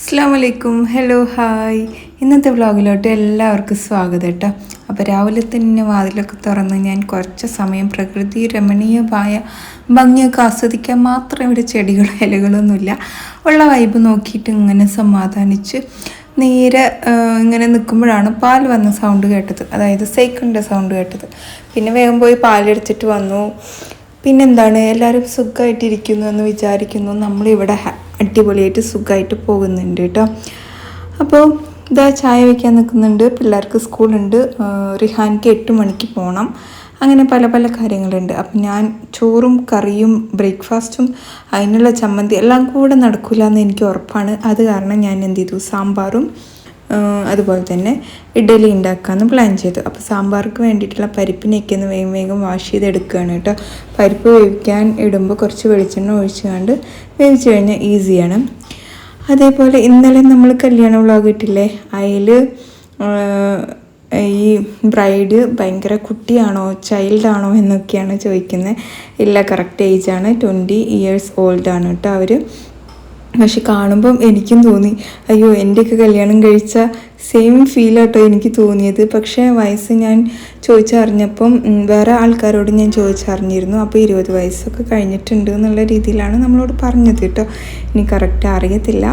അസ്സാം വലൈക്കും hello hi ഇന്നത്തെ വ്ളോഗിലോട്ട് എല്ലാവർക്കും സ്വാഗതം കേട്ടോ. അപ്പോൾ രാവിലെ തന്നെ വാതിലൊക്കെ തുറന്ന് ഞാൻ കുറച്ച് സമയം പ്രകൃതി രമണീയമായ ഭംഗിയൊക്കെ ആസ്വദിക്കാൻ മാത്രം ഇവിടെ ചെടികളോ ഇലകളൊന്നുമില്ല. ഉള്ള വൈബ് നോക്കിയിട്ട് ഇങ്ങനെ സമാധാനിച്ച് നേരെ ഇങ്ങനെ നിൽക്കുമ്പോഴാണ് പാൽ വന്ന സൗണ്ട് കേട്ടത്. അതായത് സൈക്കിളിന്റെ സൗണ്ട് കേട്ടത്. പിന്നെ വേഗം പോയി പാലെടുത്തിട്ട് വന്നു. പിന്നെന്താണ്? എല്ലാവരും സുഖമായിട്ടിരിക്കുന്നു എന്ന് വിചാരിക്കുന്നു. നമ്മളിവിടെ അടിപൊളിയായിട്ട് സുഖമായിട്ട് പോകുന്നുണ്ട് കേട്ടോ. അപ്പോൾ ഇതാ ചായ വയ്ക്കാൻ നിൽക്കുന്നുണ്ട്. പിള്ളേർക്ക് സ്കൂളുണ്ട്. റിഹാൻക്ക് എട്ട് മണിക്ക് പോകണം അങ്ങനെ പല പല കാര്യങ്ങളുണ്ട്. അപ്പം ഞാൻ ചോറും കറിയും ബ്രേക്ക്ഫാസ്റ്റും അതിനുള്ള ചമ്മന്തി എല്ലാം കൂടെ നടക്കില്ല എന്ന് എനിക്ക് ഉറപ്പാണ്. അത് കാരണം ഞാൻ എന്ത് ചെയ്തു? സാമ്പാറും അതുപോലെ തന്നെ ഇഡലി ഉണ്ടാക്കാമെന്ന് പ്ലാൻ ചെയ്തു. അപ്പോൾ സാമ്പാർക്ക് വേണ്ടിയിട്ടുള്ള പരിപ്പിനെയൊക്കെ ഒന്ന് വേഗം വേഗം വാഷ് ചെയ്തെടുക്കുകയാണ് കേട്ടോ. പരിപ്പ് വേവിക്കാൻ ഇടുമ്പോൾ കുറച്ച് വെളിച്ചെണ്ണ ഒഴിച്ചുകൊണ്ട് വേവിച്ച് കഴിഞ്ഞാൽ ഈസിയാണ് അതേപോലെ ഇന്നലെ നമ്മൾ കല്യാണ വ്ളോഗ് ഇട്ടില്ലേ? അതിൽ ഈ ബ്രൈഡ് ഭയങ്കര കുട്ടിയാണോ ചൈൽഡാണോ എന്നൊക്കെയാണ് ചോദിക്കുന്നത്. ഇല്ല കറക്റ്റ് ഏജാണ് ട്വന്റി ഇയേഴ്സ് ഓൾഡാണ് കേട്ടോ അവർ പക്ഷെ കാണുമ്പം എനിക്കും തോന്നി. അയ്യോ എന്റെയൊക്കെ കല്യാണം കഴിച്ച സെയിം ഫീൽ ആട്ടോ എനിക്ക് തോന്നിയത്. പക്ഷേ വയസ്സ് ഞാൻ ചോദിച്ചറിഞ്ഞപ്പം വേറെ ആൾക്കാരോട് ഞാൻ ചോദിച്ചറിഞ്ഞിരുന്നു. അപ്പോൾ ഇരുപത് വയസ്സൊക്കെ കഴിഞ്ഞിട്ടുണ്ട് എന്നുള്ള രീതിയിലാണ് നമ്മളോട് പറഞ്ഞത് കേട്ടോ. ഇനി കറക്റ്റ് അറിയത്തില്ല.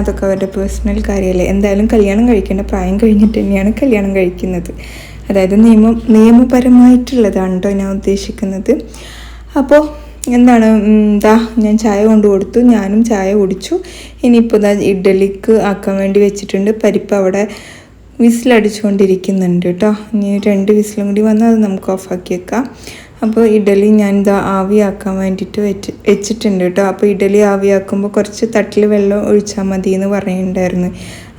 അതൊക്കെ അവരുടെ പേഴ്സണൽ കാര്യമല്ലേ എന്തായാലും കല്യാണം കഴിക്കേണ്ട പ്രായം കഴിഞ്ഞിട്ട് തന്നെയാണ് കല്യാണം കഴിക്കുന്നത്. അതായത് നിയമം നിയമപരമായിട്ടുള്ളതാണ് കേട്ടോ ഞാൻ ഉദ്ദേശിക്കുന്നത്. അപ്പോൾ എന്താണ് ഇതാ ഞാൻ ചായ കൊണ്ടു കൊടുത്തു ഞാനും ചായ കുടിച്ചു. ഇനിയിപ്പോൾ ദാ ഇഡ്ഡലിക്ക് ആക്കാൻ വേണ്ടി വെച്ചിട്ടുണ്ട്. പരിപ്പ് അവിടെ വിസിലടിച്ചുകൊണ്ടിരിക്കുന്നുണ്ട് കേട്ടോ. ഇനി രണ്ട് വിസിലും കൂടി വന്നാൽ അത് നമുക്ക് ഓഫാക്കി വെക്കാം. അപ്പോൾ ഇഡലി ഞാൻ ഇതാ ആവിയാക്കാൻ വേണ്ടിയിട്ട് വെച്ച് വെച്ചിട്ടുണ്ട് കേട്ടോ. അപ്പോൾ ഇഡലി ആവിയാക്കുമ്പോൾ കുറച്ച് തട്ടിൽ വെള്ളം ഒഴിച്ചാൽ മതി എന്ന് പറയുന്നുണ്ടായിരുന്നു.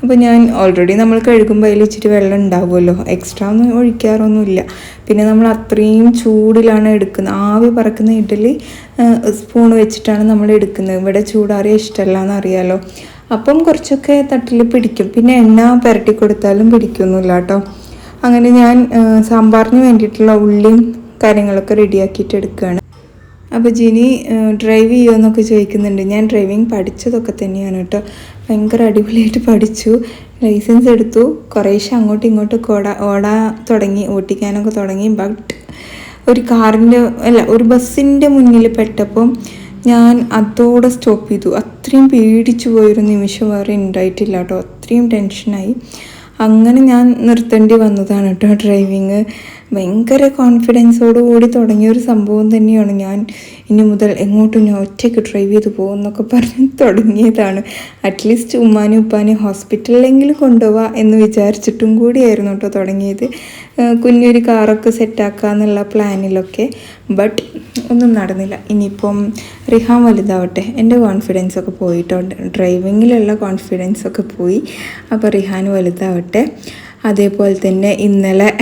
അപ്പോൾ ഞാൻ ഓൾറെഡി നമ്മൾ കഴുകുമ്പോൾ അതിൽ ഇച്ചിരി വെള്ളം ഉണ്ടാവുമല്ലോ. എക്സ്ട്രാ ഒന്നും ഒഴിക്കാറൊന്നുമില്ല. പിന്നെ നമ്മൾ അത്രയും ചൂടിലാണ് എടുക്കുന്നത്. ആവി പറക്കുന്ന ഇഡലി സ്പൂൺ വെച്ചിട്ടാണ് നമ്മൾ എടുക്കുന്നത്. ഇവിടെ ചൂടാറിയ ഇഷ്ടമല്ല എന്നറിയാലോ അപ്പം കുറച്ചൊക്കെ തട്ടിൽ പിടിക്കും. പിന്നെ എണ്ണ പുരട്ടി കൊടുത്താലും പിടിക്കൊന്നുമില്ല കേട്ടോ. അങ്ങനെ ഞാൻ സാമ്പാറിന് വേണ്ടിയിട്ടുള്ള ഉള്ളിയും കാര്യങ്ങളൊക്കെ റെഡിയാക്കിയിട്ട് എടുക്കുകയാണ്. അപ്പോൾ ജിനി ഡ്രൈവ് ചെയ്യുമോ എന്നൊക്കെ ചോദിക്കുന്നുണ്ട്. ഞാൻ ഡ്രൈവിംഗ് പഠിച്ചതൊക്കെ തന്നെയാണ് കേട്ടോ. ഭയങ്കര അടിപൊളിയായിട്ട് പഠിച്ചു. ലൈസൻസ് എടുത്തു. കുറേശ്ശെ അങ്ങോട്ടും ഇങ്ങോട്ടും ഓടാ ഓടാൻ തുടങ്ങി ഓട്ടിക്കാനൊക്കെ തുടങ്ങി. ബട്ട് ഒരു കാറിന്റെ അല്ല ഒരു ബസ്സിന്റെ മുന്നിൽ പെട്ടപ്പം ഞാൻ അതോടെ സ്റ്റോപ്പ് ചെയ്തു. അത്രയും പേടിച്ചു പോയൊരു നിമിഷം വേറെ ഉണ്ടായിട്ടില്ല കേട്ടോ. അത്രയും ടെൻഷനായി അങ്ങനെ ഞാൻ നിർത്തേണ്ടി വന്നതാണ് കേട്ടോ ഡ്രൈവിങ് ഭയങ്കര കോൺഫിഡൻസോട് കൂടി തുടങ്ങിയ ഒരു സംഭവം തന്നെയാണ് ഞാൻ ഇനി മുതൽ എങ്ങോട്ടും ഞാൻ ഒറ്റയ്ക്ക് ഡ്രൈവ് ചെയ്ത് പോകുമെന്നൊക്കെ പറഞ്ഞ് തുടങ്ങിയതാണ്. അറ്റ്ലീസ്റ്റ് ഉമ്മാനും ഉപ്പാനും ഹോസ്പിറ്റലിലെങ്കിലും കൊണ്ടുപോവാ എന്ന് വിചാരിച്ചിട്ടും കൂടിയായിരുന്നു കേട്ടോ തുടങ്ങിയത്. കുഞ്ഞൊരു കാറൊക്കെ സെറ്റാക്കുക എന്നുള്ള പ്ലാനിലൊക്കെ ബട്ട് ഒന്നും നടന്നില്ല. ഇനിയിപ്പം റിഹാൻ വലുതാവട്ടെ. എന്റെ കോൺഫിഡൻസൊക്കെ പോയിട്ടുണ്ട്. ഡ്രൈവിങ്ങിലുള്ള കോൺഫിഡൻസൊക്കെ പോയി. അപ്പോൾ റിഹാൻ വലുതാവട്ടെ. അതേപോലെ തന്നെ ഇന്നലെ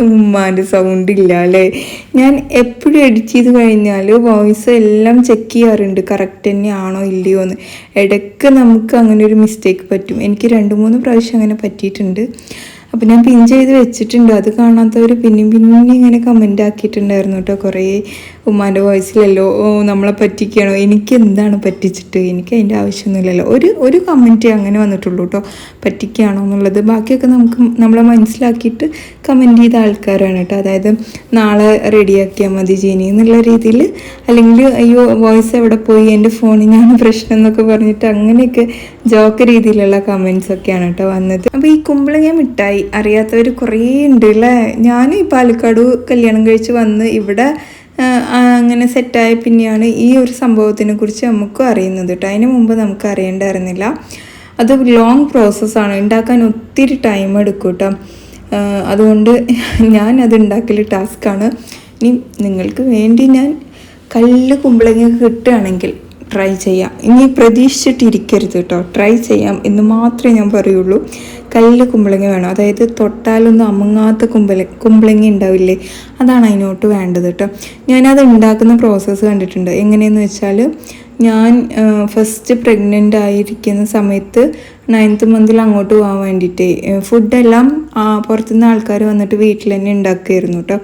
ഉമ്മാന്റെ സൗണ്ട് ഇല്ല അല്ലേ ഞാൻ എപ്പോഴും എഡിറ്റ് ചെയ്ത് കഴിഞ്ഞാൽ വോയിസ് എല്ലാം ചെക്ക് ചെയ്യാറുണ്ട്. കറക്റ്റ് തന്നെയാണോ ഇല്ലയോ എന്ന്. ഇടയ്ക്ക് നമുക്ക് അങ്ങനെ ഒരു മിസ്റ്റേക്ക് പറ്റും. എനിക്ക് രണ്ട് മൂന്ന് പ്രാവശ്യം അങ്ങനെ പറ്റിയിട്ടുണ്ട്. അപ്പോൾ ഞാൻ പിൻ ചെയ്ത് വെച്ചിട്ടുണ്ട്. അത് കാണാത്തവർ പിന്നെയും പിന്നെയും ഇങ്ങനെ കമന്റ് ആക്കിയിട്ടുണ്ടായിരുന്നു കേട്ടോ കുറേ ഉമ്മാന്റെ വോയിസിലല്ലോ ഓ നമ്മളെ പറ്റിക്കുകയാണോ എനിക്ക് എന്താണ് പറ്റിച്ചിട്ട്? എനിക്ക് അതിന്റെ ആവശ്യമൊന്നുമില്ലല്ലോ. ഒരു ഒരു കമന്റ് അങ്ങനെ വന്നിട്ടുള്ളൂ കേട്ടോ പറ്റിക്കുകയാണോ എന്നുള്ളത്. ബാക്കിയൊക്കെ നമുക്ക് നമ്മളെ മനസ്സിലാക്കിയിട്ട് കമന്റ് ചെയ്ത ആൾക്കാരാണ് കേട്ടോ അതായത് നാളെ റെഡിയാക്കിയാൽ മതി ജീനി എന്നുള്ള രീതിയിൽ അല്ലെങ്കിൽ അയ്യോ വോയിസ് എവിടെ പോയി? എന്റെ ഫോണിനാണ് പ്രശ്നം എന്നൊക്കെ പറഞ്ഞിട്ട് അങ്ങനെയൊക്കെ ജോക്ക് രീതിയിലുള്ള കമൻസ് ഒക്കെയാണ് കേട്ടോ വന്നത്. അപ്പോൾ ഈ കുമ്പളങ്ങ മിഠായി അറിയാത്തവർ കുറേ ഉണ്ട് അല്ലേ ഞാൻ ഈ പാലക്കാട് കല്യാണം കഴിച്ച് വന്ന് ഇവിടെ അങ്ങനെ സെറ്റായ പിന്നെയാണ് ഈ ഒരു സംഭവത്തിനെ കുറിച്ച് നമുക്കും അറിയുന്നത് കേട്ടോ അതിന് മുമ്പ് നമുക്ക് അറിയേണ്ടായിരുന്നില്ല അത് ലോങ് പ്രോസസ്സാണ് ഉണ്ടാക്കാൻ ഒത്തിരി ടൈം എടുക്കും കേട്ടോ അതുകൊണ്ട് ഞാൻ അത് ഉണ്ടാക്കൽ ടാസ്ക്കാണ് ഇനി നിങ്ങൾക്ക് വേണ്ടി ഞാൻ കല്ല് കുമ്പളങ്ങ കിട്ടുകയാണെങ്കിൽ ട്രൈ ചെയ്യാം. ഇനി പ്രതീക്ഷിച്ചിട്ടിരിക്കരുത് കേട്ടോ. ട്രൈ ചെയ്യാം എന്ന് മാത്രമേ ഞാൻ പറയുള്ളൂ. കല്ല് കുമ്പളങ്ങ വേണം. അതായത് തൊട്ടാലൊന്നും അമുങ്ങാത്ത കുമ്പള കുമ്പളങ്ങ ഉണ്ടാവില്ലേ? അതാണ് അതിനോട്ട് വേണ്ടത് കേട്ടോ. ഞാനത് ഉണ്ടാക്കുന്ന പ്രോസസ്സ് കണ്ടിട്ടുണ്ട്. എങ്ങനെയെന്ന് വെച്ചാൽ ഞാൻ ഫസ്റ്റ് പ്രഗ്നന്റ് ആയിരിക്കുന്ന സമയത്ത് നയൻത്ത് മന്തിൽ അങ്ങോട്ട് പോകാൻ വേണ്ടിയിട്ട് ഫുഡെല്ലാം പുറത്തുനിന്ന് ആൾക്കാർ വന്നിട്ട് വീട്ടിൽ തന്നെ ഉണ്ടാക്കുമായിരുന്നു കേട്ടോ.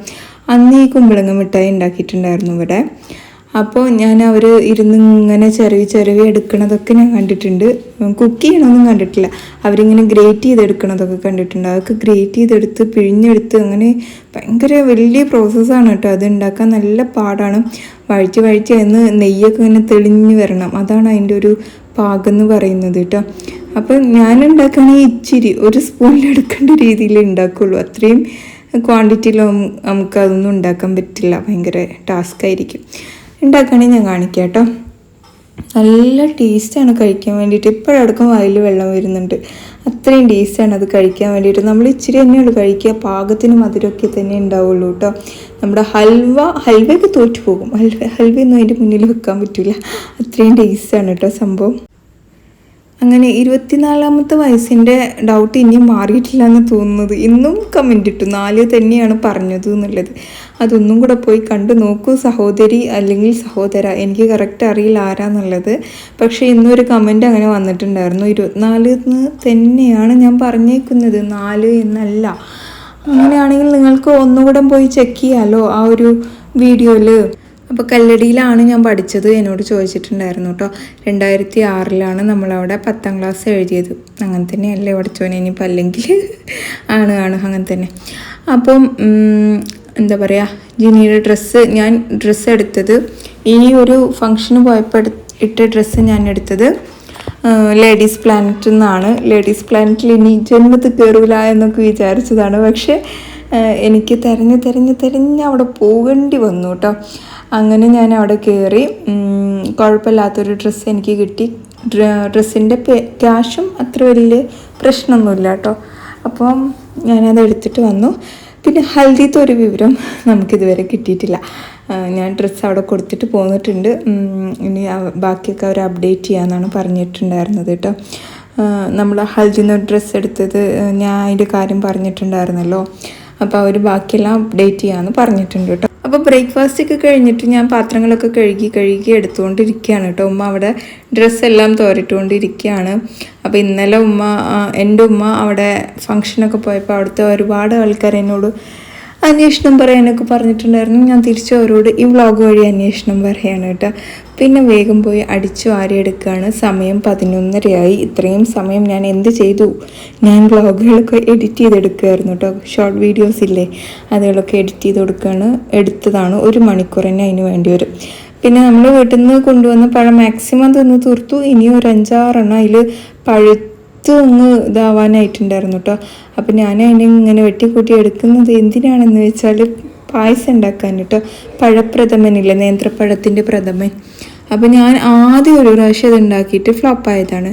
അന്ന് ഈ കുമ്പളങ്ങ മിഠായി ഉണ്ടാക്കിയിട്ടുണ്ടായിരുന്നു ഇവിടെ. അപ്പോൾ ഞാൻ അവർ ഇരുന്ന് ഇങ്ങനെ ചെറിയ ചെറിയ എടുക്കണതൊക്കെ ഞാൻ കണ്ടിട്ടുണ്ട്. കുക്ക് ചെയ്യണമെന്നും കണ്ടിട്ടില്ല. അവരിങ്ങനെ ഗ്രേറ്റ് ചെയ്തെടുക്കണതൊക്കെ കണ്ടിട്ടുണ്ട്. അതൊക്കെ ഗ്രേറ്റ് ചെയ്തെടുത്ത് പിഴിഞ്ഞെടുത്ത് അങ്ങനെ ഭയങ്കര വലിയ പ്രോസസ്സാണ് കേട്ടോ. അത് ഉണ്ടാക്കാൻ നല്ല പാടാണ്. വഴിച്ച് വഴിച്ച് എന്ന് നെയ്യൊക്കെ ഇങ്ങനെ തെളിഞ്ഞ് വരണം. അതാണ് അതിന്റെ ഒരു പാകം എന്ന് പറയുന്നത് കേട്ടോ. അപ്പം ഞാൻ ഉണ്ടാക്കുകയാണെങ്കിൽ ഇച്ചിരി ഒരു സ്പൂണിൽ എടുക്കേണ്ട രീതിയിൽ ഉണ്ടാക്കുള്ളൂ. അത്രയും ക്വാണ്ടിറ്റിയിലൊന്നും നമുക്കതൊന്നും ഉണ്ടാക്കാൻ പറ്റില്ല. ഭയങ്കര ടാസ്ക് ആയിരിക്കും. ഉണ്ടാക്കുകയാണെങ്കിൽ ഞാൻ കാണിക്കാം കേട്ടോ നല്ല ടേസ്റ്റാണ് കഴിക്കാൻ വേണ്ടിയിട്ട്. ഇപ്പോഴടക്കം വായിൽ വെള്ളം വരുന്നുണ്ട്. അത്രയും ടേസ്റ്റാണ് അത് കഴിക്കാൻ വേണ്ടിയിട്ട്. നമ്മൾ ഇച്ചിരി തന്നെയുള്ളൂ കഴിക്കുക. പാകത്തിന് മധുരമൊക്കെ തന്നെ ഉണ്ടാവുള്ളൂ കേട്ടോ. നമ്മുടെ ഹൽവ ഹൽവയൊക്കെ തോറ്റു പോകും. ഹൽവ ഹൽവയൊന്നും അതിന്റെ മുന്നിൽ വെക്കാൻ പറ്റില്ല അത്രയും ടേസ്റ്റാണ് കേട്ടോ സംഭവം. അങ്ങനെ ഇരുപത്തിനാലാമത്തെ വയസ്സിന്റെ ഡൗട്ട് ഇനിയും മാറിയിട്ടില്ല എന്ന് തോന്നുന്നത് ഇന്നും കമന്റ് ഇട്ടു. നാല് തന്നെയാണ് പറഞ്ഞത് എന്നുള്ളത്. അതൊന്നും കൂടെ പോയി കണ്ടു നോക്കൂ. സഹോദരി അല്ലെങ്കിൽ സഹോദര എനിക്ക് കറക്റ്റ് അറിയില്ല ആരാന്നുള്ളത്. പക്ഷേ ഇന്നൊരു കമന്റ് അങ്ങനെ വന്നിട്ടുണ്ടായിരുന്നു. ഇരുപത്തിനാല് എന്ന് തന്നെയാണ് ഞാൻ പറഞ്ഞേക്കുന്നത്. നാല് എന്നല്ല. അങ്ങനെയാണെങ്കിൽ നിങ്ങൾക്ക് ഒന്നുകൂടെ പോയി ചെക്ക് ചെയ്യാമല്ലോ ആ ഒരു വീഡിയോയിൽ അപ്പോൾ കല്ലടിയിലാണ് ഞാൻ പഠിച്ചത് എന്നോട് ചോദിച്ചിട്ടുണ്ടായിരുന്നു കേട്ടോ രണ്ടായിരത്തി ആറിലാണ് നമ്മളവിടെ പത്താം ക്ലാസ് എഴുതിയത്. അങ്ങനെ തന്നെയല്ലേ പഠിച്ചോനെ ഇനിയിപ്പോൾ അല്ലെങ്കിൽ ആണ് ആണ് അങ്ങനെ തന്നെ. അപ്പം എന്താ പറയുക ജിനിയുടെ ഡ്രസ്സ് ഞാൻ ഡ്രസ്സ് എടുത്തത് ഈ ഒരു ഫംഗ്ഷന് പോയപ്പോൾ ഇട്ട ഡ്രസ്സ് ഞാൻ എടുത്തത് ലേഡീസ് പ്ലാനറ്റിൽ നിന്നാണ് ലേഡീസ് പ്ലാനറ്റിൽ ഇനി ജന്മത്തിൽ കയറൂല എന്നൊക്കെ വിചാരിച്ചതാണ്. പക്ഷേ എനിക്ക് തിരഞ്ഞ് തിരഞ്ഞ് തിരഞ്ഞ് അവിടെ പോകേണ്ടി വന്നു കേട്ടോ അങ്ങനെ ഞാൻ അവിടെ കയറി കുഴപ്പമില്ലാത്തൊരു ഡ്രസ്സ് എനിക്ക് കിട്ടി. ഡ്രസ്സിന്റെ ക്യാഷും അത്ര വലിയ പ്രശ്നമൊന്നുമില്ല കേട്ടോ. അപ്പം ഞാനത് എടുത്തിട്ട് വന്നു. പിന്നെ ഹൽദിത്തെ ഒരു വിവരം നമുക്കിതുവരെ കിട്ടിയിട്ടില്ല. ഞാൻ ഡ്രസ്സ് അവിടെ കൊടുത്തിട്ട് പോന്നിട്ടുണ്ട്. ഇനി ബാക്കിയൊക്കെ അവർ അപ്ഡേറ്റ് ചെയ്യാമെന്നാണ് പറഞ്ഞിട്ടുണ്ടായിരുന്നത് കേട്ടോ. നമ്മൾ ഹൽദിന്ന് ഡ്രസ്സ് എടുത്തത് ഞാൻ അതിന്റെ കാര്യം പറഞ്ഞിട്ടുണ്ടായിരുന്നല്ലോ. അപ്പോൾ അവർ ബാക്കിയെല്ലാം അപ്ഡേറ്റ് ചെയ്യാമെന്ന് പറഞ്ഞിട്ടുണ്ട് കേട്ടോ. അപ്പോൾ ബ്രേക്ക്ഫാസ്റ്റ് ഒക്കെ കഴിഞ്ഞിട്ട് ഞാൻ പാത്രങ്ങളൊക്കെ കഴുകി കഴുകി എടുത്തുകൊണ്ടിരിക്കുകയാണ് കേട്ടോ. ഉമ്മ അവിടെ ഡ്രസ്സെല്ലാം തോരിട്ടുകൊണ്ടിരിക്കുകയാണ്. അപ്പോൾ ഇന്നലെ ഉമ്മ എന്റെ ഉമ്മ അവിടെ ഫങ്ഷനൊക്കെ പോയപ്പോൾ അവിടുത്തെ ഒരുപാട് ആൾക്കാർ എന്നോട് അന്വേഷണം പറയാനൊക്കെ പറഞ്ഞിട്ടുണ്ടായിരുന്നു. ഞാൻ തിരിച്ചു അവരോട് ഈ വ്ളോഗ് വഴി അന്വേഷണം പറയാണ് കേട്ടോ. പിന്നെ വേഗം പോയി അടിച്ചു വാരിയെടുക്കുകയാണ് സമയം പതിനൊന്നരയായി. ഇത്രയും സമയം ഞാൻ എന്ത് ചെയ്തു? ഞാൻ വ്ളോഗുകളൊക്കെ എഡിറ്റ് ചെയ്തെടുക്കുകയായിരുന്നു കേട്ടോ. ഷോർട്ട് വീഡിയോസ് ഇല്ലേ? അതുകളൊക്കെ എഡിറ്റ് ചെയ്ത് കൊടുക്കുകയാണ് എടുത്തതാണ് ഒരു മണിക്കൂർ തന്നെ അതിന് വേണ്ടി വരും. പിന്നെ നമ്മൾ വീട്ടിൽ നിന്ന് കൊണ്ടുവന്ന പഴം മാക്സിമം തിന്ന് തീർത്തു. ഇനി ഒരു അഞ്ചാറെണ്ണം അതിൽ പഴുത്ത് അങ്ങ് ഇതാവാനായിട്ടുണ്ടായിരുന്നു കേട്ടോ അപ്പം ഞാൻ അതിനെ ഇങ്ങനെ വെട്ടിക്കൂട്ടി എടുക്കുന്നത് എന്തിനാണെന്ന് വെച്ചാൽ പായസം ഉണ്ടാക്കാൻ കേട്ടോ പഴപ്രഥമനില്ലേ നേന്ത്രപ്പഴത്തിന്റെ പ്രഥമൻ. അപ്പം ഞാൻ ആദ്യം ഒരു പ്രാവശ്യം ഇത് ഉണ്ടാക്കിയിട്ട് ഫ്ലോപ്പായതാണ്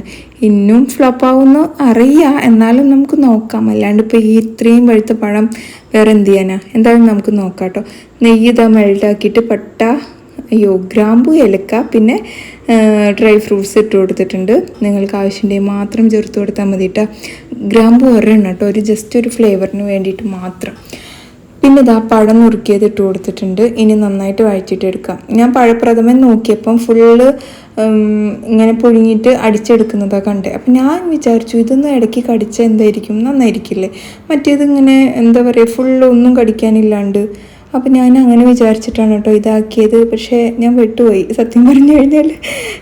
ഇന്നും ഫ്ലോപ്പാവുമെന്ന് അറിയാം. എന്നാലും നമുക്ക് നോക്കാം. അല്ലാണ്ട് ഇപ്പോൾ ഈ ഇത്രയും പഴുത്ത പഴം വേറെ എന്ത് ചെയ്യാനാ? എന്തായാലും നമുക്ക് നോക്കാം കേട്ടോ നെയ്യ് ഇതാ മെൽട്ടാക്കിയിട്ട് പട്ട അയ്യോ ഗ്രാമ്പു ഏലക്ക പിന്നെ ഡ്രൈ ഫ്രൂട്ട്സ് ഇട്ട് കൊടുത്തിട്ടുണ്ട്. നിങ്ങൾക്ക് ആവശ്യമുണ്ടെങ്കിൽ മാത്രം ചേർത്ത് കൊടുത്താൽ മതി കേട്ടോ ഗ്രാമ്പു ഒരെണ്ണം കേട്ടോ ഒരു ജസ്റ്റ് ഒരു ഫ്ലേവറിന് വേണ്ടിയിട്ട് മാത്രം. പിന്നെ ഇതാ പഴം നുറുക്കിയത് ഇട്ട് കൊടുത്തിട്ടുണ്ട്. ഇനി നന്നായിട്ട് വഴച്ചിട്ട് എടുക്കാം. ഞാൻ പഴപ്രഥമൻ നോക്കിയപ്പം ഫുള്ള് ഇങ്ങനെ പുഴുങ്ങിയിട്ട് അടിച്ചെടുക്കുന്നതാണ് കണ്ടേ. അപ്പം ഞാൻ വിചാരിച്ചു ഇതൊന്ന് ഇടയ്ക്ക് കടിച്ചാൽ എന്തായിരിക്കും? നന്നായിരിക്കില്ലേ? മറ്റേത് ഇങ്ങനെ എന്താ പറയുക ഫുള്ള് ഒന്നും കടിക്കാനില്ലാണ്ട് അപ്പം ഞാൻ അങ്ങനെ വിചാരിച്ചിട്ടാണ് കേട്ടോ ഇതാക്കിയത്. പക്ഷേ ഞാൻ വിട്ടുപോയി. സത്യം പറഞ്ഞു കഴിഞ്ഞാൽ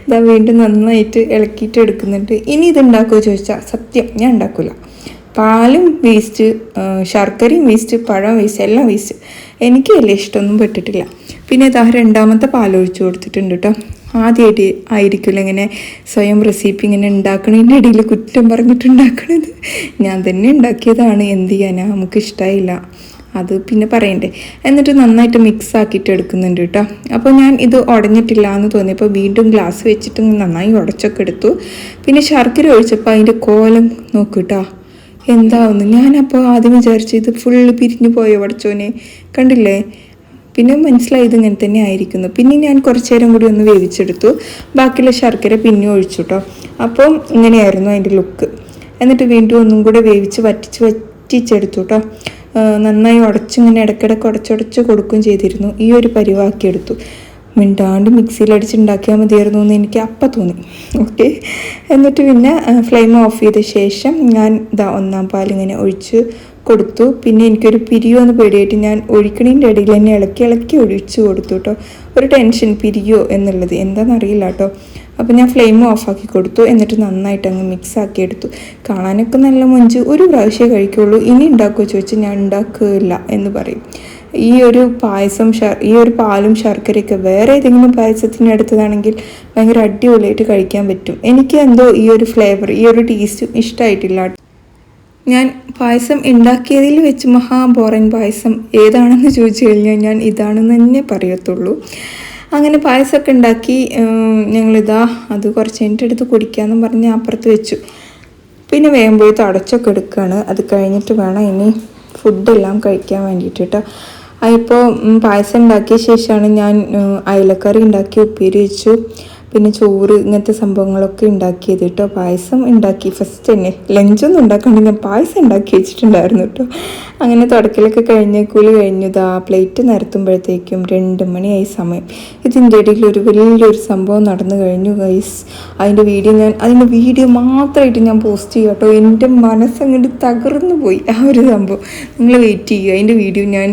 ഇതാ വീണ്ടും നന്നായിട്ട് ഇളക്കിയിട്ട് എടുക്കുന്നുണ്ട്. ഇനി ഇത് ഉണ്ടാക്കുമോ ചോദിച്ചാൽ സത്യം ഞാൻ ഉണ്ടാക്കില്ല പാലും വേസ്റ്റ് ശർക്കരയും വേസ്റ്റ് പഴം വേസ്റ്റ് എല്ലാം വേസ്റ്റ്. എനിക്ക് വലിയ ഇഷ്ടമൊന്നും പെട്ടിട്ടില്ല. പിന്നെ ഇതാ രണ്ടാമത്തെ പാലൊഴിച്ച് കൊടുത്തിട്ടുണ്ട് കേട്ടോ. ആദ്യമായിട്ട് ആയിരിക്കില്ല ഇങ്ങനെ സ്വയം റെസിപ്പി ഇങ്ങനെ ഉണ്ടാക്കണതിന്റെ ഇടയിൽ കുറ്റം പറഞ്ഞിട്ടുണ്ടാക്കണത് ഞാൻ തന്നെ ഉണ്ടാക്കിയതാണ്. എന്ത് ചെയ്യാനാ? നമുക്ക് ഇഷ്ടമായില്ല അത് പിന്നെ പറയണ്ടേ. എന്നിട്ട് നന്നായിട്ട് മിക്സ് ആക്കിയിട്ട് എടുക്കുന്നുണ്ട് കേട്ടോ അപ്പോൾ ഞാൻ ഇത് ഉടഞ്ഞിട്ടില്ല എന്ന് തോന്നിയപ്പോൾ വീണ്ടും ഗ്ലാസ് വെച്ചിട്ട് നന്നായി ഉടച്ചൊക്കെ എടുത്തു. പിന്നെ ശർക്കര ഒഴിച്ചപ്പോൾ അതിന്റെ കോലം നോക്കൂ കേട്ടോ എന്താവുന്നു? ഞാനപ്പോൾ ആദ്യം വിചാരിച്ചു ഇത് ഫുള്ള് പിരിഞ്ഞു പോയോ ഉടച്ചോനെ കണ്ടില്ലേ? പിന്നെ മനസ്സിലായി ഇത് ഇങ്ങനെ തന്നെ ആയിരിക്കുന്നു. പിന്നെ ഞാൻ കുറച്ച് നേരം കൂടി ഒന്ന് വേവിച്ചെടുത്തു. ബാക്കിയുള്ള ശർക്കര പിന്നെ ഒഴിച്ചു കേട്ടോ അപ്പോൾ ഇങ്ങനെയായിരുന്നു അതിന്റെ ലുക്ക് എന്നിട്ട് വീണ്ടും ഒന്നും കൂടെ വേവിച്ച് വറ്റിച്ച് വറ്റിച്ചെടുത്തു കേട്ടോ നന്നായി ഉടച്ചിങ്ങനെ ഇടയ്ക്കിടയ്ക്ക് ഉടച്ചുടച്ച് കൊടുക്കുകയും ചെയ്തിരുന്നു. ഈ ഒരു പരിവാക്കിയെടുത്തു മിണ്ടാണ്ട് മിക്സിയിൽ അടിച്ചുണ്ടാക്കിയാൽ മതിയായിരുന്നു എന്ന് എനിക്ക് അപ്പം തോന്നി. ഓക്കെ എന്നിട്ട് പിന്നെ ഫ്ലെയിം ഓഫ് ചെയ്ത ശേഷം ഞാൻ ഇതാ ഒന്നാം പാലിങ്ങനെ ഒഴിച്ച് കൊടുത്തു. പിന്നെ എനിക്കൊരു പിരിയോ എന്ന് പേടിയായിട്ട് ഞാൻ ഒഴിക്കണീന്റെ ഇടയിൽ തന്നെ ഇളക്കി ഇളക്കി ഒഴിച്ച് കൊടുത്തു കേട്ടോ ഒരു ടെൻഷൻ പിരിയോ എന്നുള്ളത്. എന്താണെന്നറിയില്ല കേട്ടോ അപ്പോൾ ഞാൻ ഫ്ലെയിം ഓഫാക്കി കൊടുത്തു. എന്നിട്ട് നന്നായിട്ട് അങ്ങ് മിക്സ് ആക്കി എടുത്തു. കാണാനൊക്കെ നല്ല മൊഞ്ച്. ഒരു പ്രാവശ്യമേ കഴിക്കുള്ളൂ. ഇനി ഉണ്ടാക്കുമോ ചോദിച്ചാൽ ഞാൻ ഉണ്ടാക്കില്ല എന്ന് പറയും. ഈ ഒരു പായസം ഈ ഒരു പാലും ശർക്കരയൊക്കെ വേറെ ഏതെങ്കിലും പായസത്തിന് എടുത്തതാണെങ്കിൽ ഭയങ്കര അടിപൊളിയായിട്ട് കഴിക്കാൻ പറ്റും. എനിക്ക് എന്തോ ഈ ഒരു ഫ്ലേവർ ഈ ഒരു ടേസ്റ്റും ഇഷ്ടമായിട്ടില്ല ഞാൻ പായസം ഉണ്ടാക്കിയതിൽ വെച്ച് മഹാബോറൻ പായസം ഏതാണെന്ന് ചോദിച്ചു കഴിഞ്ഞാൽ ഞാൻ ഇതാണെന്ന് തന്നെ പറയത്തുള്ളൂ. അങ്ങനെ പായസമൊക്കെ ഉണ്ടാക്കി ഞങ്ങളിതാ അത് കുറച്ച് കഴിഞ്ഞിട്ട് എടുത്ത് കുടിക്കാമെന്ന് പറഞ്ഞ് അപ്പുറത്ത് വെച്ചു. പിന്നെ വേഗം പോയി തുടച്ചൊക്കെ എടുക്കുകയാണ് അത് കഴിഞ്ഞിട്ട് വേണം ഇനി ഫുഡെല്ലാം കഴിക്കാൻ വേണ്ടിയിട്ട് കേട്ടോ അതിപ്പോൾ പായസം ഉണ്ടാക്കിയ ശേഷമാണ് ഞാൻ അയലക്കറി ഉണ്ടാക്കി ഉപ്പേരി വെച്ചു. പിന്നെ ചോറ് ഇങ്ങനത്തെ സംഭവങ്ങളൊക്കെ ഉണ്ടാക്കിയത് കേട്ടോ പായസം ഉണ്ടാക്കി. ഫസ്റ്റ് തന്നെ ലഞ്ചൊന്നും ഉണ്ടാക്കാണ്ട് ഞാൻ പായസം ഉണ്ടാക്കി വെച്ചിട്ടുണ്ടായിരുന്നു കേട്ടോ അങ്ങനെ തുടക്കലൊക്കെ കഴിഞ്ഞ് കുളി കഴിഞ്ഞതാ പ്ലേറ്റ് നിരത്തുമ്പോഴത്തേക്കും രണ്ട് മണിയായി സമയം. ഇതിന്റെ ഇടയിൽ ഒരു വലിയൊരു സംഭവം നടന്നു കഴിഞ്ഞു ഗൈസ് അതിന്റെ വീഡിയോ ഞാൻ അതിന്റെ വീഡിയോ മാത്രമായിട്ട് ഞാൻ പോസ്റ്റ് ചെയ്യാം കേട്ടോ എന്റെ മനസ്സങ്ങോട്ട് തകർന്നു പോയി ആ ഒരു സംഭവം. നിങ്ങൾ വെയിറ്റ് ചെയ്യുക. അതിന്റെ വീഡിയോ ഞാൻ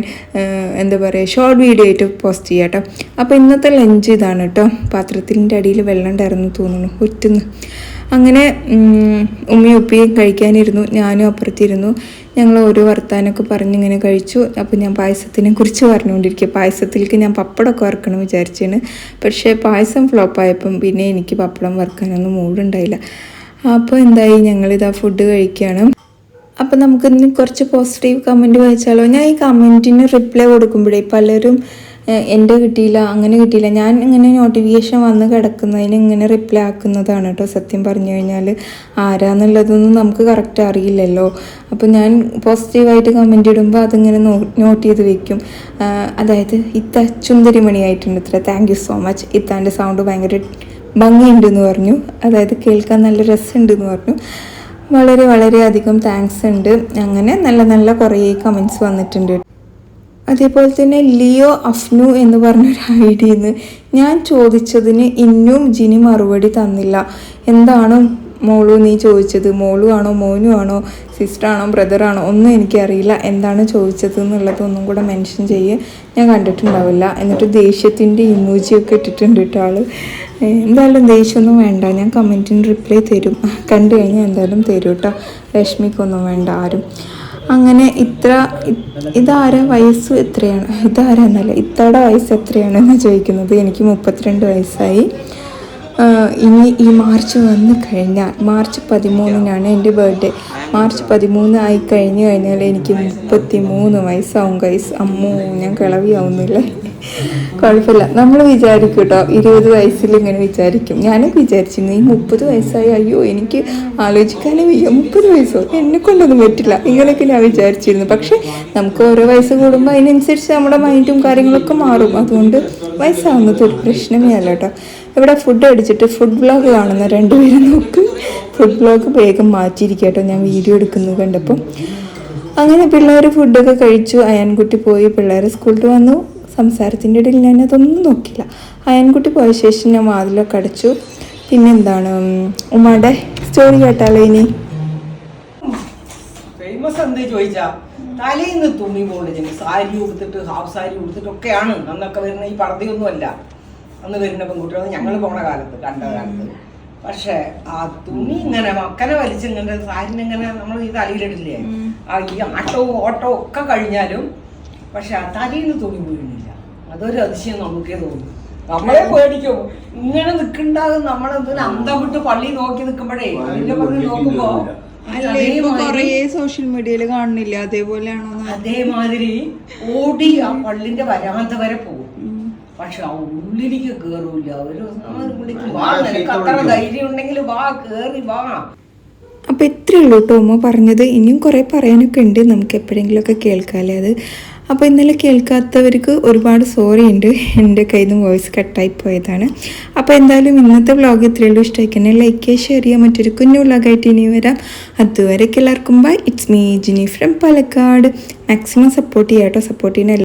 എന്താ പറയുക ഷോർട്ട് വീഡിയോ ആയിട്ട് പോസ്റ്റ് ചെയ്യാം കേട്ടോ അപ്പോൾ ഇന്നത്തെ ലഞ്ച് ഇതാണ് കേട്ടോ പാത്രത്തിന്റെ അടിയിൽ വെള്ളം ഉണ്ടായിരുന്നു തോന്നുന്നു ഉറ്റുന്നു. അങ്ങനെ ഉമ്മയും ഉപ്പയും കഴിക്കാനിരുന്നു. ഞാനും അപ്പുറത്തിരുന്നു. ഞങ്ങൾ ഓരോ വർത്താനമൊക്കെ പറഞ്ഞിങ്ങനെ കഴിച്ചു. അപ്പോൾ ഞാൻ പായസത്തിനെ കുറിച്ച് പറഞ്ഞുകൊണ്ടിരിക്കുക. പായസത്തിലേക്ക് ഞാൻ പപ്പടമൊക്കെ വറുക്കണം വിചാരിച്ചാണ് പക്ഷേ പായസം ഫ്ലോപ്പായപ്പം പിന്നെ എനിക്ക് പപ്പടം വറുക്കാനൊന്നും മൂടുണ്ടായില്ല അപ്പോൾ എന്തായി? ഞങ്ങളിതാ ഫുഡ് കഴിക്കുകയാണ് അപ്പം നമുക്കിന്ന് കുറച്ച് പോസിറ്റീവ് കമന്റ് വായിച്ചാലോ? ഞാൻ ഈ കമന്റിന് റിപ്ലൈ കൊടുക്കുമ്പോഴേ പലരും എന്റെ കിട്ടിയില്ല അങ്ങനെ കിട്ടിയില്ല. ഞാൻ ഇങ്ങനെ നോട്ടിഫിക്കേഷൻ വന്ന് കിടക്കുന്നതിന് ഇങ്ങനെ റിപ്ലൈ ആക്കുന്നതാണ് കേട്ടോ സത്യം പറഞ്ഞു കഴിഞ്ഞാൽ ആരാന്നുള്ളതൊന്നും നമുക്ക് കറക്റ്റ് അറിയില്ലല്ലോ. അപ്പോൾ ഞാൻ പോസിറ്റീവായിട്ട് കമന്റ് ഇടുമ്പോൾ അതിങ്ങനെ നോട്ട് ചെയ്ത് വെക്കും. അതായത് ഇത്ത ചുന്ദരിമണിയായിട്ടുണ്ട് ഇത്ര. താങ്ക് യു സോ മച്ച് ഇത്താന്റെ സൗണ്ട് ഭയങ്കര ഭംഗിയുണ്ടെന്ന് പറഞ്ഞു. അതായത് കേൾക്കാൻ നല്ല രസമുണ്ട് എന്ന് പറഞ്ഞു. വളരെ വളരെ അധികം താങ്ക്സ് ഉണ്ട്. അങ്ങനെ നല്ല നല്ല കുറേ കമൻസ് വന്നിട്ടുണ്ട് അതേപോലെ തന്നെ ലിയോ അഫ്നു എന്ന് പറഞ്ഞൊരു ഡിയിൽ നിന്ന് ഞാൻ ചോദിച്ചതിന് ഇന്നും ജിനി മറുപടി തന്നില്ല. എന്താണ് മോളു നീ ചോദിച്ചത്? മോളു ആണോ മോനു ആണോ സിസ്റ്ററാണോ ബ്രദറാണോ ഒന്നും എനിക്കറിയില്ല. എന്താണ് ചോദിച്ചത് എന്നുള്ളത് ഒന്നും കൂടെ മെൻഷൻ ചെയ്യുക ഞാൻ കണ്ടിട്ടുണ്ടാവില്ല. എന്നിട്ട് ദേഷ്യത്തിന്റെ ഇമോജിയൊക്കെ ഇട്ടിട്ടുണ്ട് കേട്ടോ ആൾ എന്തായാലും ദേഷ്യമൊന്നും വേണ്ട. ഞാൻ കമന്റിന് റിപ്ലൈ തരും. കണ്ടു കഴിഞ്ഞാൽ എന്തായാലും തരും കേട്ടോ. രശ്മിക്കൊന്നും വേണ്ട ആരും. അങ്ങനെ ഇത്ര ഇതാരെ വയസ്സ് എത്രയാണ്? ഇതാരെന്നല്ല ഇത്തയുടെ വയസ്സ് എത്രയാണെന്ന് ചോദിക്കുന്നത്. എനിക്ക് മുപ്പത്തിരണ്ട് വയസ്സായി. ഇനി ഈ മാർച്ച് വന്നു കഴിഞ്ഞാൽ മാർച്ച് പതിമൂന്നിനാണ് എന്റെ ബർത്ത്ഡേ. മാർച്ച് പതിമൂന്ന് ആയി കഴിഞ്ഞു കഴിഞ്ഞാൽ എനിക്ക് മുപ്പത്തി മൂന്ന് വയസ്സാവും കൈസ് അമ്മോ ഞാൻ കിളവിയാവുന്നില്ല. കുഴപ്പമില്ല. നമ്മൾ വിചാരിക്കും കേട്ടോ ഇരുപത് വയസ്സിൽ ഇങ്ങനെ വിചാരിക്കും. ഞാനൊക്കെ വിചാരിച്ചിരുന്നു ഈ മുപ്പത് വയസ്സായി അയ്യോ എനിക്ക് ആലോചിക്കാനേ വയ്യ മുപ്പത് വയസ്സോ? എന്നെ കൊണ്ടൊന്നും പറ്റില്ല. ഇങ്ങനെയൊക്കെ ഞാൻ വിചാരിച്ചിരുന്നു. പക്ഷേ നമുക്ക് ഓരോ വയസ്സ് കൂടുമ്പോൾ അതിനനുസരിച്ച് നമ്മുടെ മൈൻഡും കാര്യങ്ങളൊക്കെ മാറും. അതുകൊണ്ട് വയസ്സാവുന്നത് ഒരു പ്രശ്നമേ അല്ല കേട്ടോ ഇവിടെ ഫുഡ് അടിച്ചിട്ട് ഫുഡ് വ്ളോഗ് കാണുന്ന രണ്ടുപേരും നോക്ക്. ഫുഡ് വ്ളോഗ് വേഗം മാറ്റിയിരിക്കുക കേട്ടോ ഞാൻ വീഡിയോ എടുക്കുന്നത് കണ്ടപ്പോൾ അങ്ങനെ പിള്ളേർ ഫുഡൊക്കെ കഴിച്ചു. അയാൻകുട്ടി പോയി പിള്ളേർ സ്കൂളിൽ വന്നു. സംസാരത്തിന്റെ ഇടയിൽ ഞാൻ അതൊന്നും നോക്കില്ല അയൻകുട്ടി പോയ ശേഷം ഞാൻ വാതിലൊക്കെ അടച്ചു. പിന്നെന്താണ് ഉമ്മടെ ഉമ്മയുടെ സ്റ്റോറി കേട്ടാലോ ഇനി? ഫേമസ് എന്ത് ചോദിച്ചാ തലേന്ന് തുണി കൊണ്ടിരുന്നു സാരി ഉടുത്തിട്ട് ഹാഫ് സാരി ഉടുത്തിട്ടൊക്കെയാണ് അന്നൊക്കെ വരുന്ന ഈ പർദ്ദയൊന്നും അല്ല അന്ന് വരുന്ന പെൺകുട്ടികൾ ഞങ്ങൾ പോണ കാലത്ത് കണ്ട കാലത്ത്. പക്ഷെ ആ തുണി ഇങ്ങനെ മക്കനെ വലിച്ച് ഇങ്ങനെ സാരിനെ ഇങ്ങനെ നമ്മൾ ഈ തലയിലിടില്ലേ? ആ ഈ ആട്ടവും ഓട്ടവും ഒക്കെ കഴിഞ്ഞാലും പക്ഷെ ആ തലയിൽ തുണി വീഴുന്നില്ല അതൊരു അതിശയം നമുക്കേ തോന്നുന്നു നമ്മളെ പേടിക്കും. ഇങ്ങനെ നിൽക്കണ്ടാകും നമ്മളെന്തൊരു അന്തം വിട്ട് പള്ളി നോക്കി നിൽക്കുമ്പോഴേ അതിന്റെ പുറകെ നോക്കുമ്പോ കൊറേ സോഷ്യൽ മീഡിയയിൽ കാണുന്നില്ല? അതേപോലെയാണോ അതേമാതിരി ഓടി ആ പള്ളിന്റെ വരാന്ത വരെ പോകും. പക്ഷെ ആ ഉള്ളിലേക്ക് കേറൂല്ല. ഒരു വിളിക്കും വാ നിനക്ക് അത്ര ധൈര്യം ഉണ്ടെങ്കിൽ വാ കേറി വാ. അപ്പോൾ ഇത്രയേ ഉള്ളൂ കേട്ടോ ഉമ്മ പറഞ്ഞത്. ഇനിയും കുറേ പറയാനൊക്കെ ഉണ്ട്. നമുക്ക് എപ്പോഴെങ്കിലുമൊക്കെ കേൾക്കാമല്ലേ അത്. അപ്പോൾ ഇന്നലെ കേൾക്കാത്തവർക്ക് ഒരുപാട് സോറി ഉണ്ട്. എന്റെ കയ്യിൽ നിന്ന് വോയിസ് കട്ടായി പോയതാണ്. അപ്പോൾ എന്തായാലും ഇന്നത്തെ വ്ളോഗ് ഇത്രയുള്ളൂ ഇഷ്ടമായിക്കന്നെ ലൈക്ക് ഷെയർ ചെയ്യുക മറ്റൊരു കുഞ്ഞു വ്ളോഗായിട്ട് ഇനി വരാം. അതുവരെയൊക്കെ എല്ലാവർക്കും bye it's me Jini from Palakkad maximum support ചെയ്യാം കേട്ടോ സപ്പോർട്ട് ചെയ്യുന്ന